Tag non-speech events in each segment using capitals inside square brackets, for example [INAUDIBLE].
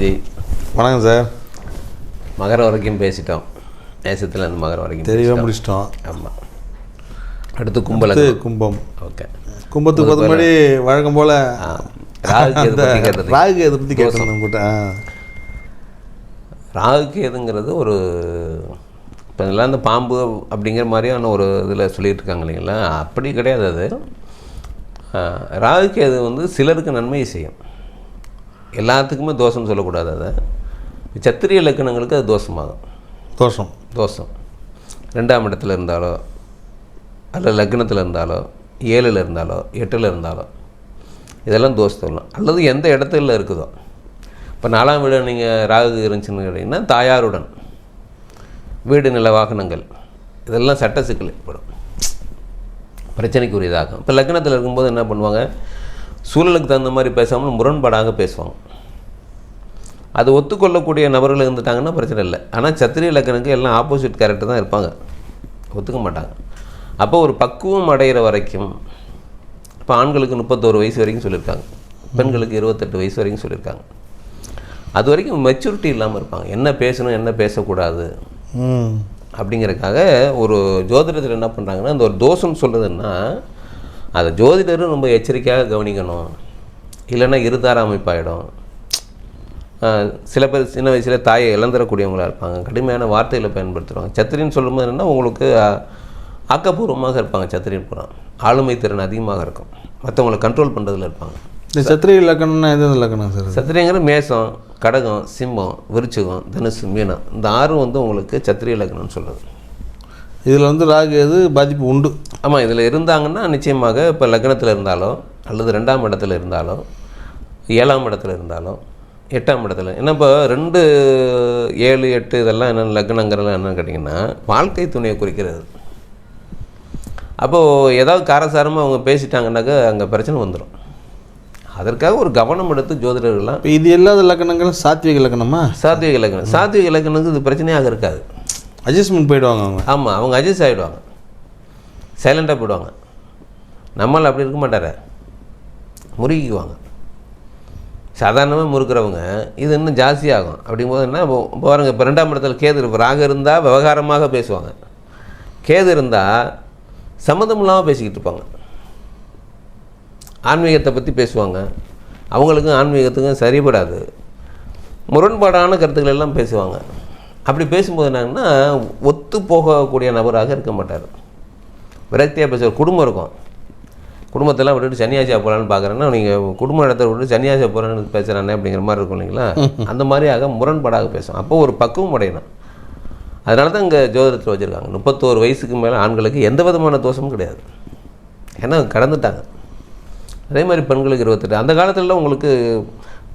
G வணக்கம் sir. மகர வரைக்கும் பேசிட்டோம். நேசத்தில் அந்த மகர வரைக்கும் தெளிவாக முடிச்சிட்டோம். ஆமாம் அடுத்து அடுத்து கும்பம். ஓகே. கும்பத்துக்கு பத்து முன்னாடி வழக்கம் போல் ராகு எதை பற்றி கேட்டேன் உங்கள்கிட்ட ஆ. ராகு கேதுங்கிறது ஒரு இப்போ இதெல்லாம் இந்த பாம்பு அப்படிங்கிற மாதிரியான ஒரு இதில் சொல்லிட்டு இருக்காங்க இல்லைங்களா? அப்படி கிடையாது அது. ராகு கேது வந்து சிலருக்கு நன்மையை செய்யும். எல்லாத்துக்குமே தோஷம்னு சொல்லக்கூடாது அதை. சத்திரிய இலக்கணங்களுக்கு அது தோஷமாகும். தோஷம். தோஷம். ரெண்டாம் இடத்துல இருந்தாலோ அல்லது லக்னத்தில் இருந்தாலோ ஏழில் இருந்தாலோ எட்டில் இருந்தாலோ இதெல்லாம் தோஷத்தலாம் அல்லது எந்த இடத்துல இருக்குதோ. இப்போ நாலாம் வீடு நீங்கள் ராகு இருந்துச்சுன்னு கேட்டிங்கன்னா தாயாருடன் வீடு நில வாகனங்கள் இதெல்லாம் சட்ட சிக்கல் ஏற்படும். பிரச்சனைக்குரியதாகும். இப்போ லக்னத்தில் இருக்கும்போது என்ன பண்ணுவாங்க? சூழலுக்கு தகுந்த மாதிரி பேசாமல் முரண்பாடாக பேசுவாங்க. அது ஒத்துக்கொள்ளக்கூடிய நபர்கள் இருந்துட்டாங்கன்னா பிரச்சனை இல்லை. ஆனால் சத்திரிய லக்கனுக்கு எல்லாம் ஆப்போசிட் கேரக்டர் தான் இருப்பாங்க. ஒத்துக்க மாட்டாங்க. அப்போ ஒரு பக்குவம் அடைகிற வரைக்கும் இப்போ ஆண்களுக்கு முப்பத்தோரு வயசு வரைக்கும் சொல்லியிருக்காங்க. பெண்களுக்கு இருபத்தெட்டு வயசு வரைக்கும் சொல்லியிருக்காங்க. அது வரைக்கும் மெச்சூரிட்டி இல்லாமல் இருப்பாங்க. என்ன பேசணும் என்ன பேசக்கூடாது? அப்படிங்கறதுக்காக ஒரு ஜோதிடத்தில் என்ன பண்ணுறாங்கன்னா இந்த ஒரு தோஷம் சொல்கிறதுன்னா அதை ஜோதிடரும் ரொம்ப எச்சரிக்கையாக கவனிக்கணும். இல்லைன்னா இருதார அமைப்பாயிடும். சில பேர் சின்ன வயசில் தாயை இழந்துடக்கூடியவங்களா இருப்பாங்க. கடுமையான வார்த்தைகளை பயன்படுத்துகிறாங்க சத்திரின்னு சொல்லும்போது என்னன்னா உங்களுக்கு ஆக்கப்பூர்வமாக இருப்பாங்க சத்திரின் புறம். ஆளுமை திறன் அதிகமாக இருக்கும். மற்றவங்களை கண்ட்ரோல் பண்ணுறதுல இருப்பாங்க. இந்த சத்திரிய இலக்கணம்னா எது இலக்கணம் சார்? சத்திரியங்கிற மேசம் கடகம் சிம்மம் விருச்சிகம் தனுசு மீனம். இந்த ஆறும் வந்து உங்களுக்கு சத்திரிய இலக்கணம்னு சொல்லுது. இதில் வந்து ராகு எது பாதிப்பு உண்டு. ஆமாம் இதில் இருந்தாங்கன்னா நிச்சயமாக இப்போ லக்னத்தில் இருந்தாலோ அல்லது ரெண்டாம் இடத்துல இருந்தாலோ ஏழாம் இடத்துல இருந்தாலோ எட்டாம் இடத்துல ஏன்னா இப்போ ரெண்டு ஏழு எட்டு இதெல்லாம் என்னென்ன லக்னங்கிறதெல்லாம் என்னன்னு கேட்டிங்கன்னா வாழ்க்கை துணையை குறிக்கிறது. அப்போது ஏதாவது காரசாரமாக அவங்க பேசிட்டாங்கன்னாக்கா அங்கே பிரச்சனை வந்துடும் அதற்காக ஒரு கவனம் எடுத்து ஜோதிடர்கள்லாம் இப்போ இது இல்லாத இலக்கணங்கள் சாத்விக இலக்கணமா சாத்விக இலக்கணம் சாத்விக இலக்கணத்துக்கு இது பிரச்சனையாக இருக்காது. அட்ஜஸ்ட்மெண்ட் போயிடுவாங்க அவங்க. ஆமாம் அவங்க அட்ஜஸ்ட் ஆகிடுவாங்க சைலண்டாக போயிடுவாங்க. நம்மளால் அப்படி இருக்க மாட்டார. முறுக்கிக்குவாங்க. சாதாரணமாக முறுக்கிறவங்க இது இன்னும் ஜாஸ்தியாகும் அப்படிங்கும்போது என்ன பாருங்க இப்போ ரெண்டாம் இடத்துல கேது இருப்போம் ராக இருந்தால் விவகாரமாக பேசுவாங்க. கேது இருந்தால் சம்மந்தம் இல்லாமல் பேசிக்கிட்டு இருப்பாங்க. ஆன்மீகத்தை பற்றி பேசுவாங்க. அவங்களுக்கும் ஆன்மீகத்துக்கும் சரிபடாது. முரண்பாடான கருத்துக்கள் எல்லாம் பேசுவாங்க. அப்படி பேசும்போது என்னங்கன்னா ஒத்து போகக்கூடிய நபராக இருக்க மாட்டார். விரக்தியாக பேசுவார் குடும்பம் இருக்கும். குடும்பத்தெல்லாம் விட்டுட்டு சன்னியாசியாக போகலான்னு பார்க்குறேன்னா நீங்கள் குடும்ப இடத்த விட்டு சன்னியாசியாக போகிறேன்னு பேசுகிறானே அப்படிங்கிற மாதிரி இருக்கும் இல்லைங்களா? [LAUGHS] அந்த மாதிரியாக முரண்பாடாக பேசும். அப்போ ஒரு பக்குவம் அடையணும் அதனால தான் இங்கே ஜோதிடத்தில் வச்சுருக்காங்க. முப்பத்தோரு வயசுக்கு மேலே ஆண்களுக்கு எந்த விதமான தோஷமும் கிடையாது. ஏன்னா கடந்துட்டாங்க. அதே மாதிரி பெண்களுக்கு இருபத்தெட்டு. அந்த காலத்துலலாம் உங்களுக்கு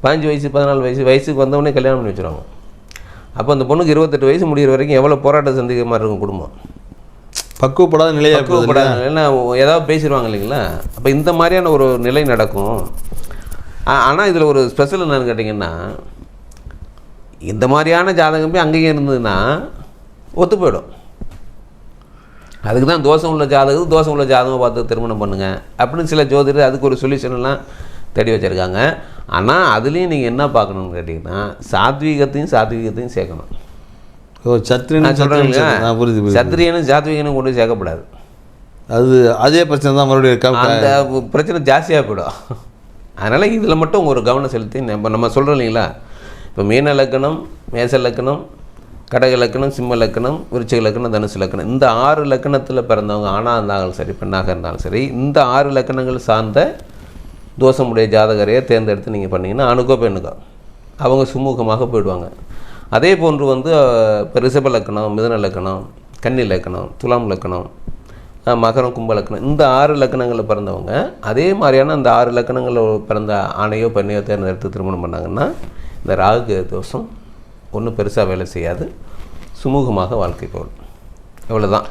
பதினஞ்சு வயசு பதினாலு வயசு வயசுக்கு வந்தவொடனே கல்யாணம் பண்ணி வச்சுருவாங்க. அப்போ அந்த பொண்ணுக்கு இருபத்தெட்டு வயசு முடிகிற வரைக்கும் எவ்வளோ போராட்டம் சந்திக்கிற மாதிரி இருக்கும் குடும்பம். பக்குவப்படாத நிலையாக பக்குவப்படாத ஏன்னா ஏதாவது பேசிடுவாங்க இல்லைங்களா? அப்போ இந்த மாதிரியான ஒரு நிலை நடக்கும். ஆனால் இதில் ஒரு ஸ்பெஷல் என்னன்னு கேட்டிங்கன்னா இந்த மாதிரியான ஜாதகம் போய் அங்கேயும் இருந்ததுன்னா ஒத்து போயிடும். அதுக்கு தான் தோஷம் உள்ள ஜாதகம் தோஷம் உள்ள ஜாதகம் பார்த்து திருமணம் பண்ணுங்க. அப்படின்னு சில ஜோதிடர் அதுக்கு ஒரு சொல்யூஷன் எல்லாம் தேடி வச்சுருக்காங்க. ஆனால் அதுலேயும் நீங்கள் என்ன பார்க்கணும்னு கேட்டிங்கன்னா சாத்வீகத்தையும் சாத்வீகத்தையும் சேர்க்கணும். ஓ சத்திரியன் நான் சொல்கிறேன் புரியுது சத்திரியனும் சாத்வீகனும் கொண்டு சேர்க்கப்படாது. அது அதே பிரச்சனை தான் மறுபடியும் அந்த பிரச்சனை ஜாஸ்தியாக போயிடும். அதனால் இதில் மட்டும் ஒரு கவனம் செலுத்தி நம்ம நம்ம சொல்கிறோம் இல்லைங்களா? இப்போ மீன லக்கணம் மேச லக்கணம் கடக லக்கணம் சிம்ம லக்கணம் விருச்சிக லக்கணம் தனுசு லக்கணம். இந்த ஆறு லக்கணத்தில் பிறந்தவங்க ஆணாக இருந்தாலும் சரி பெண்ணாக இருந்தாலும் சரி இந்த ஆறு லக்கணங்கள் சார்ந்த தோஷமுடைய ஜாதகரையே தேர்ந்தெடுத்து நீங்கள் பண்ணீங்கன்னா ஆணுக்கோ பெண்ணுக்கோ. அவங்க சுமூகமாக போயிடுவாங்க. அதே போன்று வந்து இப்போ ரிஷப லக்கணம் மிதுன லக்கணம் கன்னி லக்கணம் துலாம் லக்கணம் மகரம் கும்ப லக்கணம் இந்த ஆறு லக்கணங்களில் பிறந்தவங்க அதே மாதிரியான அந்த ஆறு லக்கணங்களில் பிறந்த ஆணையோ பெண்ணையோ தேர்ந்தெடுத்து திருமணம் பண்ணாங்கன்னா இந்த ராகு தோஷம் ஒன்றும் பெருசாக வேலை செய்யாது. சுமூகமாக வாழ்க்கை போகும். இவ்வளோதான்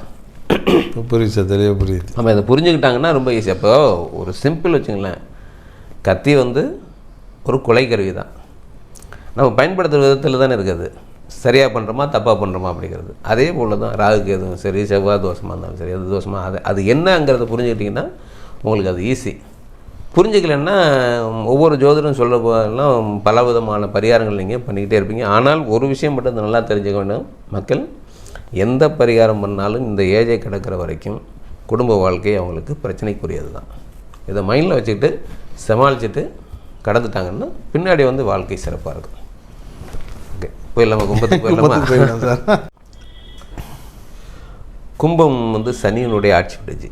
புரியுது சார் தெளிவாக புரியுது. நம்ம இதை புரிஞ்சுக்கிட்டாங்கன்னா ரொம்ப ஈஸி அப்போ ஒரு சிம்பிள் வச்சுங்களேன். கத்தி வந்து ஒரு கொலை கருவி தான். நம்ம பயன்படுத்துகிற விதத்தில் தானே இருக்குது. சரியாக பண்ணுறோமா தப்பாக பண்ணுறோமா அப்படிங்கிறது. அதே போல் தான் ராகுக்கு எதுவும் சரி செவ்வாய் தோஷமாக இருந்தாலும் சரி எது தோஷமாக அது அது என்னங்கிறத புரிஞ்சுக்கிட்டிங்கன்னா உங்களுக்கு அது ஈஸி புரிஞ்சுக்கலன்னா ஒவ்வொரு ஜோதிடம் சொல்ல போதெல்லாம் பல விதமான பரிகாரங்கள் நீங்கள் பண்ணிக்கிட்டே இருப்பீங்க. ஆனால் ஒரு விஷயம் மட்டும் நல்லா தெரிஞ்சுக்க வேண்டும். மக்கள் எந்த பரிகாரம் பண்ணாலும் இந்த ஏஜை கிடக்கிற வரைக்கும் குடும்ப வாழ்க்கை அவங்களுக்கு பிரச்சனைக்குரியது தான் இதை மைண்டில் வச்சுக்கிட்டு சமாளிச்சுட்டு கடந்துட்டாங்கன்னா பின்னாடி வந்து வாழ்க்கை சிறப்பாக இருக்கும். ஓகே போயிடலாமா? கும்பத்துக்கு போயிடலாமா? சார். கும்பம் வந்து சனியினுடைய ஆட்சி விடுச்சு.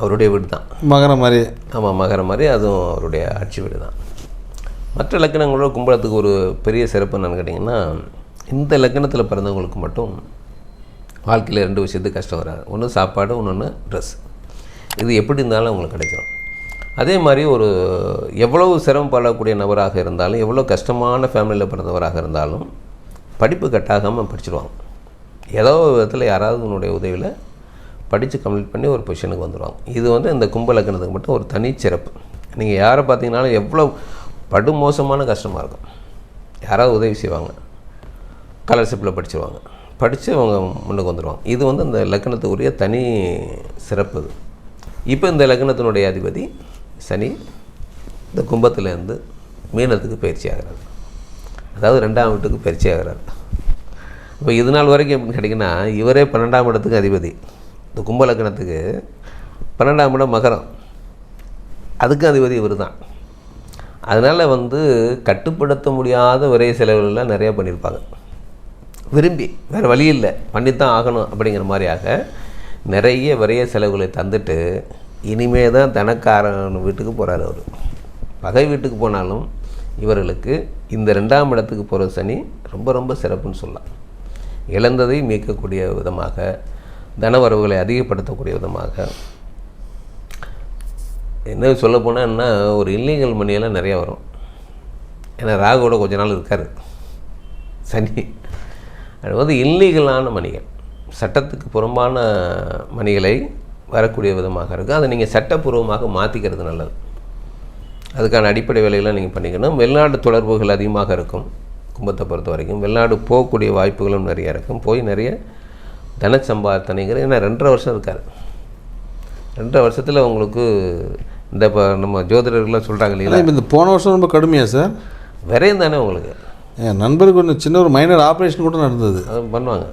அவருடைய வீடு தான். மகர மாதிரி. ஆமாம் மகர மாதிரி. அதுவும் அவருடைய ஆட்சி வீடு தான். மற்ற லக்கணங்களோட கும்பலத்துக்கு ஒரு பெரிய சிறப்பு என்னன்னு கேட்டிங்கன்னா இந்த லக்கணத்தில் பிறந்தவங்களுக்கு மட்டும் வாழ்க்கையில் ரெண்டு விஷயத்துக்கு கஷ்டம் வராது. ஒன்று சாப்பாடு இன்னொன்று ட்ரெஸ் இது எப்படி இருந்தாலும் அவங்களுக்கு கிடைச்சிடும் அதே மாதிரி ஒரு எவ்வளவு சிரமப்படக்கூடிய நபராக இருந்தாலும் எவ்வளோ கஷ்டமான ஃபேமிலியில் பிறந்தவராக இருந்தாலும் படிப்பு கட்டாகாமல் படிச்சிருவாங்க. ஏதோ ஒரு விதத்தில் யாராவது உன்னுடைய உதவியில் படித்து கம்ப்ளீட் பண்ணி ஒரு பொசிஷனுக்கு வந்துடுவாங்க இது வந்து இந்த கும்பலக்கணத்துக்கு மட்டும் ஒரு தனிச்சிறப்பு நீங்கள் யாரை பார்த்தீங்கனாலும் எவ்வளோ படுமோசமான கஷ்டமாக இருக்கும். யாராவது உதவி செய்வாங்க. ஸ்காலர்ஷிப்பில் படிச்சிருவாங்க. படித்து அவங்க முன்னுக்கு வந்துடுவாங்க இது வந்து அந்த லக்கணத்துக்குரிய தனி சிறப்பு இப்போ இந்த லக்கணத்தினுடைய அதிபதி சனி இந்த கும்பத்துலேருந்து மீனத்துக்கு பயிற்சி ஆகிறார் அதாவது ரெண்டாம் வீட்டுக்கு பயிற்சி ஆகிறார் இப்போ இது நாள் வரைக்கும் எப்படின்னு கேட்டிங்கன்னா இவரே பன்னெண்டாம் இடத்துக்கு அதிபதி. இந்த கும்ப லக்கணத்துக்கு பன்னெண்டாம் இடம் மகரம். அதுக்கும் அதிபதி இவர் தான் அதனால் வந்து கட்டுப்படுத்த முடியாத ஒரே செலவுகள்லாம் நிறையா பண்ணியிருப்பாங்க. விரும்பி வேறு வழி இல்லை. பண்ணித்தான் ஆகணும் அப்படிங்கிற மாதிரியாக நிறைய விரைய செலவுகளை தந்துட்டு இனிமே தான் தனக்காரன் வீட்டுக்கு போகிறார் அவர். பகை வீட்டுக்கு போனாலும் இவர்களுக்கு இந்த ரெண்டாம் இடத்துக்கு போகிற சனி ரொம்ப ரொம்ப சிறப்புன்னு சொல்லலாம். இழந்ததை மீட்கக்கூடிய விதமாக தனவரவுகளை அதிகப்படுத்தக்கூடிய விதமாக. என்ன சொல்ல போனால் ஒரு இல்லீகல் மணியெல்லாம் நிறையா வரும். ஏன்னா ராகுவோட கொஞ்ச நாள் இருக்கார். சனி. அது வந்து இல்லீகலான மணிகள். சட்டத்துக்கு புறம்பான மணிகளை வரக்கூடிய விதமாக இருக்குது அதை நீங்கள் சட்டப்பூர்வமாக மாற்றிக்கிறது நல்லது. அதுக்கான அடிப்படை வேலைகளை நீங்கள் பண்ணிக்கணும். வெளிநாட்டு தொடர்புகள் அதிகமாக இருக்கும். கும்பத்தை பொறுத்த வரைக்கும். வெளிநாடு போகக்கூடிய வாய்ப்புகளும் நிறைய இருக்கும். போய் நிறைய தன ஏன்னா ரெண்டரை வருஷம் இருக்கார். ரெண்டரை வருஷத்தில் உங்களுக்கு இந்த இப்போ நம்ம ஜோதிடர்கள்லாம் சொல்கிறாங்க இல்லைங்களா? இப்போ இந்த போன வருஷம் ரொம்ப கடுமையா சார். விரையும் தானே உங்களுக்கு. என் நண்பருக்கு ஒன்று சின்ன ஒரு மைனர் ஆப்ரேஷன் கூட நடந்தது. அது பண்ணுவாங்க.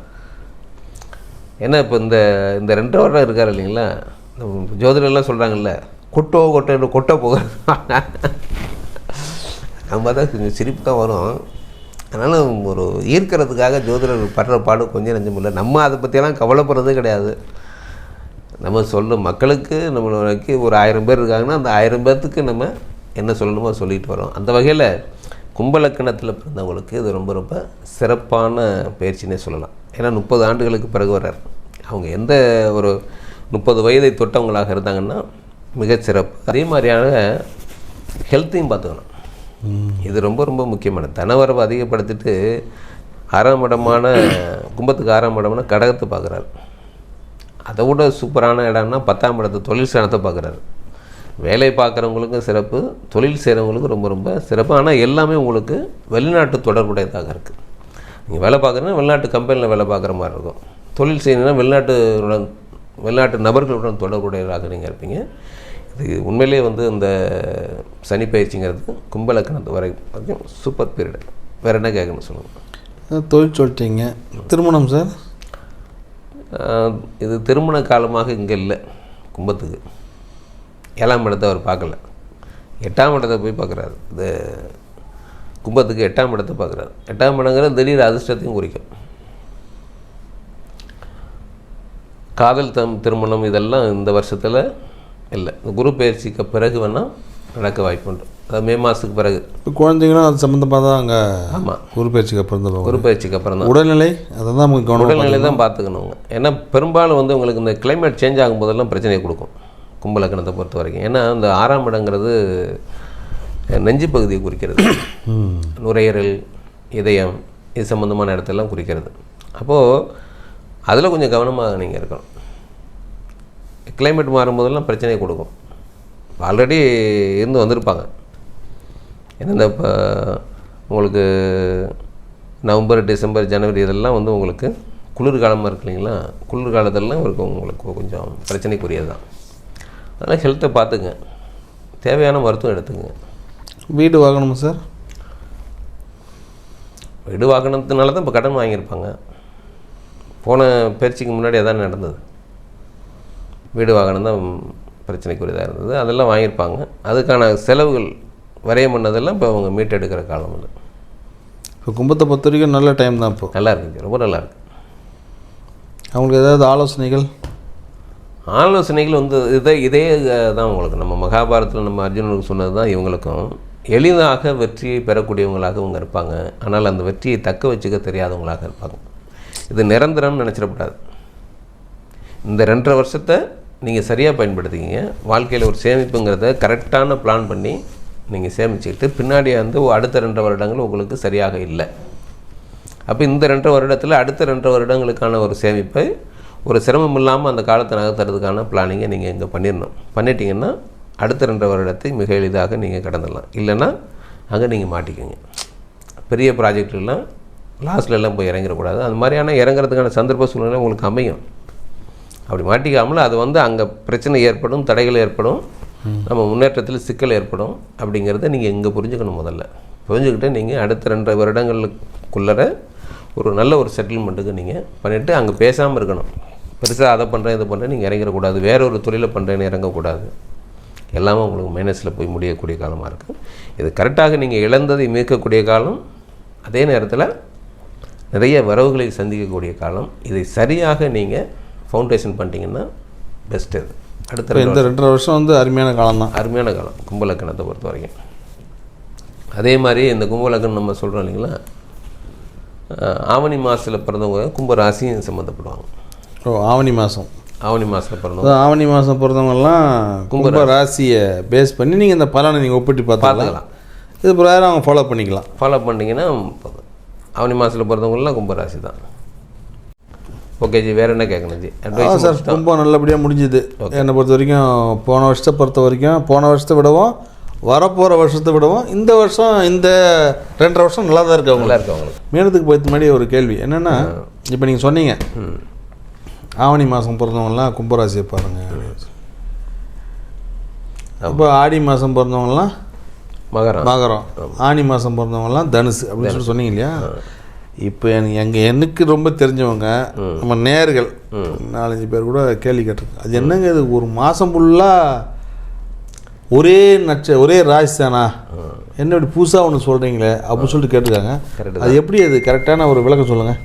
ஏன்னா இப்போ இந்த இந்த ரெண்டரை வருடம் இருக்கார் இல்லைங்களா? இந்த ஜோதிடெல்லாம் சொல்கிறாங்கல்ல கொட்டோ கொட்டோ கொட்டோ போக. நம்ம தான் கொஞ்சம் சிரிப்பு தான் வரும். அதனால் ஒரு ஈர்க்கிறதுக்காக ஜோதிடர் படுற பாடு கொஞ்சம் நெஞ்சம் இல்லை. நம்ம அதை பற்றியெல்லாம் கவலைப்படுறதே கிடையாது. நம்ம சொல்ல மக்களுக்கு நம்மளுக்கு ஒரு ஆயிரம் பேர் இருக்காங்கன்னா அந்த ஆயிரம் பேர்த்துக்கு நம்ம என்ன சொல்லணுமோ சொல்லிட்டு வரோம். அந்த வகையில் கும்பலக்கணத்தில் பிறந்தவங்களுக்கு இது ரொம்ப ரொம்ப சிறப்பான பயிற்சினே சொல்லலாம். ஏன்னா முப்பது ஆண்டுகளுக்கு பிறகு வர்றார். அவங்க எந்த ஒரு முப்பது வயதை தொட்டவங்களாக இருந்தாங்கன்னா மிகச்சிறப்பு அதே மாதிரியான ஹெல்த்தையும் பார்த்துக்கணும். இது ரொம்ப ரொம்ப முக்கியமான தனவரவை அதிகப்படுத்திட்டு ஆறாம் இடமான கும்பத்துக்கு ஆறாம் இடம்னா கடகத்தை பார்க்குறாரு. அதை விட சூப்பரான இடம்னா பத்தாம் இடத்து தொழில் ஸ்தானத்தை பார்க்குறாரு. வேலை பார்க்குறவங்களுக்கும் சிறப்பு தொழில் செய்கிறவங்களுக்கும் ரொம்ப ரொம்ப சிறப்பு. ஆனால் எல்லாமே உங்களுக்கு வெளிநாட்டு தொடர்புடையதாக இருக்குது நீங்கள் வேலை பார்க்குறீங்கன்னா வெளிநாட்டு கம்பெனியில் வேலை பார்க்குற மாதிரி இருக்கும். தொழில் செய்யணும்னா வெளிநாட்டுடன் வெளிநாட்டு நபர்களுடன் தொடர்புடையதாக நீங்கள் இருப்பீங்க. இது உண்மையிலே வந்து இந்த சனி பயிற்சிங்கிறது கும்பலக்கணத்து வரை வரைக்கும் சூப்பர் பீரியடு. வேறு என்ன கேட்கணும் சொல்லுங்கள் தொழில் சொல்லிட்டீங்க. திருமணம் சார்? இது திருமண காலமாக இங்கே இல்லை கும்பத்துக்கு. ஏழாம் இடத்தை அவர் பார்க்கல. எட்டாம் இடத்தை போய் பார்க்குறாரு. இது கும்பத்துக்கு எட்டாம் இடத்தை பார்க்குறாரு. எட்டாம் இடங்கிறது திடீர் அதிர்ஷ்டத்தையும் குறிக்கும். காதல் தம் திருமணம் இதெல்லாம் இந்த வருஷத்தில் இல்லை. இந்த குரு பயிற்சிக்கு பிறகு வேணால் நடக்க வாய்ப்பு உண்டு. அதாவது மே மாதத்துக்கு பிறகு. இப்போ குழந்தைங்களும் அது சம்மந்தமாக தான் அங்கே ஆமாம் குரு பயிற்சிக்கு அப்புறம் தான் குரு பயிற்சிக்கு அப்புறம் தான். உடல்நிலை அதை தான் நமக்கு உடல்நிலை தான் பார்த்துக்கணுங்க. ஏன்னா பெரும்பாலும் வந்து உங்களுக்கு இந்த கிளைமேட் சேஞ்ச் ஆகும்போதெல்லாம் பிரச்சனையை கொடுக்கும். கும்பலக்கணத்தை பொறுத்த வரைக்கும். ஏன்னா இந்த ஆறாம் இடங்கிறது நெஞ்சு பகுதியை குறிக்கிறது. [COUGHS] நுரையீரல் இதயம் இது சம்மந்தமான இடத்தெல்லாம் குறிக்கிறது. அப்போது அதில் கொஞ்சம் கவனமாக நீங்கள் இருக்கணும். கிளைமேட் மாறும்போதெல்லாம் பிரச்சனையை கொடுக்கும். ஆல்ரெடி இருந்து வந்திருப்பாங்க. ஏன்னா இந்த இப்போ உங்களுக்கு நவம்பர் டிசம்பர் ஜனவரி இதெல்லாம் வந்து உங்களுக்கு குளிர்காலமாக இருக்கு இல்லைங்களா? குளிர்காலத்திலலாம் உங்களுக்கு உங்களுக்கு கொஞ்சம் பிரச்சனைக்குரியது தான் அதனால் ஹெல்த்தை பார்த்துங்க தேவையான மருத்துவம் எடுத்துக்கங்க. வீடு வாங்கணுமா சார் வீடு வாங்கினதுனால தான் இப்போ கடன் வாங்கியிருப்பாங்க. போன பயிற்சிக்கு முன்னாடி அதான் நடந்தது. வீடு வாகனம் தான் பிரச்சனைக்குரியதாக இருந்தது. அதெல்லாம் வாங்கியிருப்பாங்க. அதுக்கான செலவுகள் வரையம் பண்ணதெல்லாம் இப்போ அவங்க மீட்டெடுக்கிற காலம் அது. இப்போ கும்பத்தை பொறுத்த வரைக்கும் நல்ல டைம் தான் இப்போ. நல்லா இருக்குங்க ரொம்ப நல்லா இருக்கு. அவங்களுக்கு ஏதாவது ஆலோசனைகள்? ஆலோசனைகள் வந்து இதே இதே தான் உங்களுக்கு. நம்ம மகாபாரதத்தில் நம்ம அர்ஜுனனுக்கு சொன்னது தான் இவங்களுக்கும். எளிதாக வெற்றியை பெறக்கூடியவங்களாக இவங்க இருப்பாங்க. ஆனால் அந்த வெற்றியை தக்க வச்சுக்க தெரியாதவங்களாக இருப்பாங்க. இது நிரந்தரம்னு நினச்சிடக்கூடாது. இந்த ரெண்டரை வருஷத்தை நீங்கள் சரியாக பயன்படுத்திக்கிங்க. வாழ்க்கையில் ஒரு சேமிப்புங்கிறத கரெக்டான பிளான் பண்ணி நீங்கள் சேமிச்சுக்கிட்டு பின்னாடி வந்து அடுத்த ரெண்டரை வருடங்கள் உங்களுக்கு சரியாக இல்லை. அப்போ இந்த ரெண்டரை வருடத்தில் அடுத்த ரெண்டரை வருடங்களுக்கான ஒரு சேமிப்பை ஒரு சிரமம் இல்லாமல் அந்த காலத்தை நகர்த்துறதுக்கான பிளானிங்கை நீங்கள் இங்கே பண்ணிடணும். பண்ணிட்டீங்கன்னா அடுத்த ரெண்டரை வருடத்தை மிக எளிதாக நீங்கள் கடந்துடலாம். இல்லைன்னா அங்கே நீங்கள் மாட்டிக்கோங்க. பெரிய ப்ராஜெக்ட்லாம் லாஸ்ட்ல எல்லாம் போய் இறங்கிடக்கூடாது. அந்த மாதிரியான இறங்குறதுக்கான சந்தர்ப்ப சூழ்நிலை உங்களுக்கு அமையும். அப்படி மாட்டிக்காமல் அது வந்து அங்கே பிரச்சனை ஏற்படும் தடைகள் ஏற்படும் நம்ம முன்னேற்றத்தில் சிக்கல் ஏற்படும் அப்படிங்கிறத நீங்கள் இங்கே புரிஞ்சுக்கணும் முதல்ல. புரிஞ்சுக்கிட்டு நீங்கள் அடுத்த ரெண்டு வருடங்களுக்குள்ளர ஒரு நல்ல ஒரு செட்டில்மெண்ட்டுக்கு நீங்கள் பண்ணிவிட்டு அங்கே பேசாமல் இருக்கணும். பெருசாக அதை பண்ணுறேன் இதை பண்ணுறேன் நீங்கள் இறங்கிடக்கூடாது. வேற ஒரு தொழிலை பண்ணுறேன்னு இறங்கக்கூடாது. எல்லாமே உங்களுக்கு மைனஸில் போய் முடியக்கூடிய காலமாக இருக்குது இது கரெக்டாக நீங்கள் இழந்ததை மீட்கக்கூடிய காலம் அதே நேரத்தில் நிறைய வரவுகளை சந்திக்கக்கூடிய காலம். இதை சரியாக நீங்கள் ஃபவுண்டேஷன் பண்ணிட்டீங்கன்னா பெஸ்ட்டு இது. அடுத்த இந்த ரெண்டரை வருஷம் வந்து அருமையான காலம் தான். அருமையான காலம். கும்பலக்கணத்தை பொறுத்த வரைக்கும். அதே மாதிரி இந்த கும்பலக்கணம் நம்ம சொல்கிறோம் இல்லைங்களா? ஆவணி மாதத்தில் பிறந்தவங்க கும்ப ராசியும் சம்மந்தப்படுவாங்க. ஓ ஆவணி மாதம் ஆவணி மாதத்தில் பிறந்தவங்க ஆவணி மாதம் பிறந்தவங்கலாம் கும்ப ராசியை பேஸ் பண்ணி நீங்கள் இந்த பலனை நீங்கள் ஒப்பிட்டு பார்த்துக்கலாம். இது பிரகாரம் அவங்க ஃபாலோ பண்ணிக்கலாம். ஃபாலோ பண்ணிங்கன்னா. ஆவணி மாதத்தில் பிறந்தவங்களாம் கும்பராசி தான் ஓகே ஜி வேறு என்ன கேட்கணும் ஜி? அட்வைஸ் சார் கும்பம் நல்லபடியாக முடிஞ்சுது. என்னை பொறுத்த வரைக்கும் போன வருஷத்தை பொறுத்த வரைக்கும் போன வருஷத்தை விடவும் வரப்போகிற வருஷத்தை விடவும் இந்த வருஷம் இந்த ரெண்டரை வருஷம் நல்லா தான் இருக்கு அவங்க நல்லா இருக்கு அவங்களுக்கு. மீனத்துக்கு முன்னாடி ஒரு கேள்வி. என்னென்னா இப்போ நீங்கள் சொன்னீங்க. ஆவணி மாதம் பிறந்தவங்கலாம் கும்பராசியை பாருங்க. அப்போ ஆடி மாதம் பிறந்தவங்கலாம் மகரம். மகரம். ஆனி மாதம் பிறந்தவங்கலாம் தனுசு அப்படின்னு சொல்லி சொன்னீங்க இல்லையா? இப்போ எனக்கு எங்கள் எனக்கு ரொம்ப தெரிஞ்சவங்க நம்ம நேர்கள் நாலஞ்சு பேர் கூட கேள்வி கேட்டிருக்கேன். அது என்னங்க இது? ஒரு மாதம் ஃபுல்லாக ஒரே நட்ச ஒரே ராசி தானா என்ன இப்படி புதுசாக ஒன்று சொல்கிறீங்களே அப்படின்னு சொல்லிட்டு கேட்டிருக்காங்க. அது எப்படி அது? கரெக்டான ஒரு விளக்கம் சொல்லுங்கள்